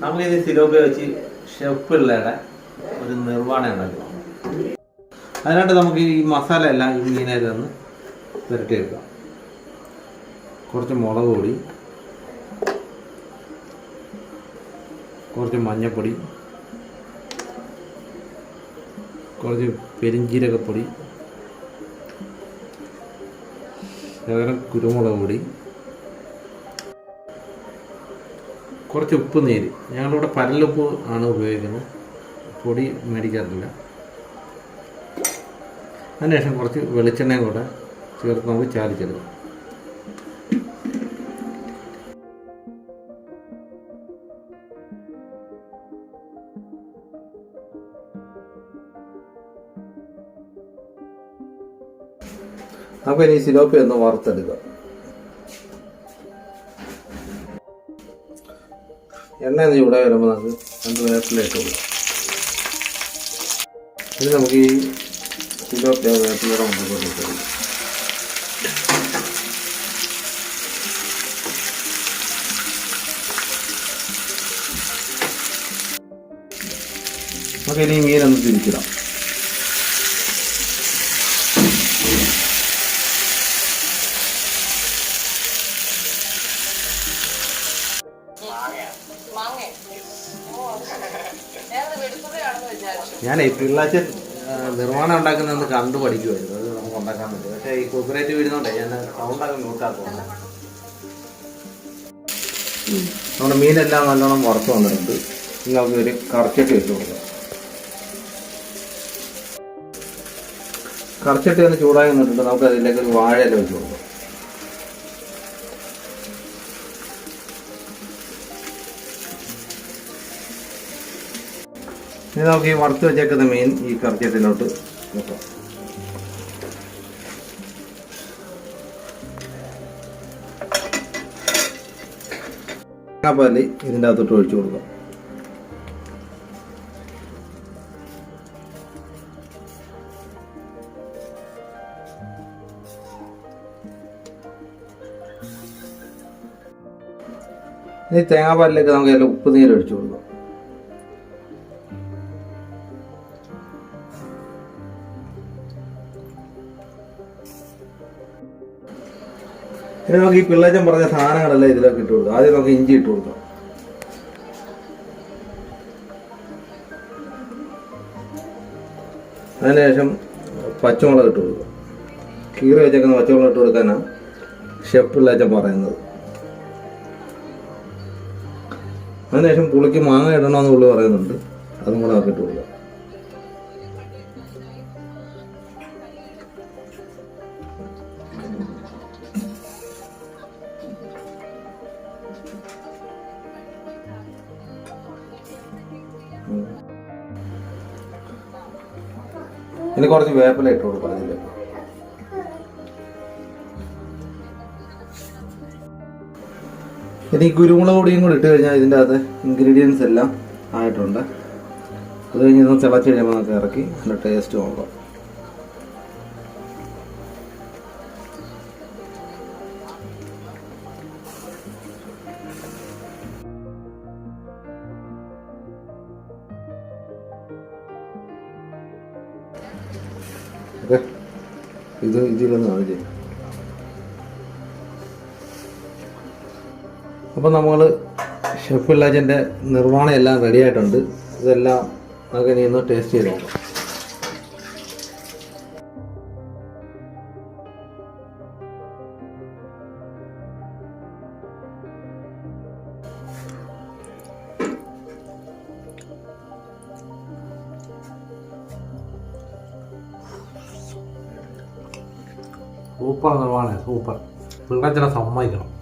നമ്മളിത് സിലോപ്പിയ വെച്ച് ഷെഫ് ഒരു നിർവാണം ഉണ്ടാക്കണം അതിനായിട്ട് നമുക്ക് ഈ മസാല എല്ലാം ഈ മീനായിട്ട് ഒന്ന് പുരട്ടിയെടുക്കാം. കുറച്ച് മുളക് പൊടി കുറച്ച് മഞ്ഞൾപ്പൊടി കുറച്ച് പെരിഞ്ചീരകപ്പൊടി ശകലം കുരുമുളക് പൊടി കുറച്ച് ഉപ്പ് നീര്. ഞങ്ങളിവിടെ പരലുപ്പ് ആണ് ഉപയോഗിക്കുന്നത്. പൊടി മേടിക്കാറില്ല. അതിനുശേഷം കുറച്ച് വെളിച്ചെണ്ണയും കൂടെ ചേർത്ത് നമുക്ക് ചാലിച്ചെടുക്കാം. ഇനി സിലോപ്പി ഒന്ന് വറുത്തെടുക്കാം. എണ്ണ ഒന്ന് ചൂടായി വരുമ്പോൾ നമുക്ക് രണ്ട് വേപ്പിലേക്ക് കൊടുക്കാം. ഇനി നമുക്ക് ഈ കിലോ വേപ്പിലയുടെ മുമ്പിൽ ഇട്ട് കൊടുക്കാം. നമുക്ക് ഇനി മീനൊന്ന് തിരിച്ചിടാം. ഞാൻ പിള്ളാച്ചൻ നിർമ്മാണം ഉണ്ടാക്കുന്നത് കണ്ടു പഠിക്കുമായിരുന്നു അത് നമുക്ക് ഉണ്ടാക്കാൻ പറ്റും. പക്ഷേ ഈ കോപ്പറേറ്റ് ഇരുന്നോണ്ടേ ഞാൻ സൗണ്ടൊക്കെ നോക്കാത്തതുകൊണ്ട് നമ്മുടെ മീനെല്ലാം നല്ലോണം വറുത്ത് വന്നിട്ടുണ്ട്. നമുക്ക് ഒരു കറച്ചട്ടി വെച്ച് കൊടുക്കാം. കറച്ചട്ടി ഒന്ന് ചൂടായി വന്നിട്ടുണ്ട്. നമുക്ക് അതിലേക്ക് ഒരു വാഴയില വെച്ച് കൊടുക്കാം. ഇനി നമുക്ക് ഈ വറുത്ത് വെച്ചേക്കുന്ന മീൻ ഈ കറിച്ചത്തിലോട്ട് വെക്കാം. തേങ്ങാപ്പാൽ ഇതിന്റെ അകത്തോട്ട് ഒഴിച്ചു കൊടുക്കാം. ഇനി തേങ്ങാപ്പാലിലേക്ക് നമുക്ക് അതിൽ ഉപ്പ് നീര് ഒഴിച്ചു കൊടുക്കാം. ഇനി നമുക്ക് ഈ പിള്ളേച്ചൻ പറഞ്ഞ സാധനങ്ങളെല്ലാം ഇതിലൊക്കെ ഇട്ട് കൊടുക്കാം. ആദ്യം നമുക്ക് ഇഞ്ചി ഇട്ട് കൊടുക്കാം. അതിനുശേഷം പച്ചമുളക് ഇട്ട് കൊടുക്കുക കീറി വെച്ചേക്കുന്ന പച്ചമുളക് ഇട്ട് കൊടുക്കാനാണ് ഷെഫ് പിള്ളേച്ചൻ പറയുന്നത്. അതിനുശേഷം പുളിക്ക് മാങ്ങ ഇടണമെന്ന് പുള്ളി പറയുന്നുണ്ട്. അതും കൂടെ നമുക്ക് ഇട്ട് കൊടുക്കാം. ഇനി കുറച്ച് വേപ്പില ഇട്ട് കൊടുക്കണം ഇനി കുരുമുളക് പൊടിയും കൂടി ഇട്ട് കഴിഞ്ഞാൽ ഇതിന്റെ അകത്ത് ഇൻഗ്രീഡിയൻസ് എല്ലാം ആയിട്ടുണ്ട്. അത് കഴിഞ്ഞ് ഇതൊന്ന് തിളച്ച് കഴിയുമ്പോൾ നമുക്ക് ഇറക്കി നല്ല ടേസ്റ്റ് നോക്കാം. ഓക്കെ ഇത് ഇതിലൊന്ന് കാണിച്ചേ അപ്പോൾ നമ്മൾ ഷെഫ് പിള്ളാച്ചന്റെ നിർവാണം എല്ലാം റെഡി ആയിട്ടുണ്ട്. ഇതെല്ലാം നമുക്ക് ഇനി ഒന്ന് ടേസ്റ്റ് ചെയ്ത് നോക്കാം. സൂപ്പർ നിർമ്മാണം സൂപ്പർ. പിള്ളാച്ചനെ സമ്മതിക്കണം?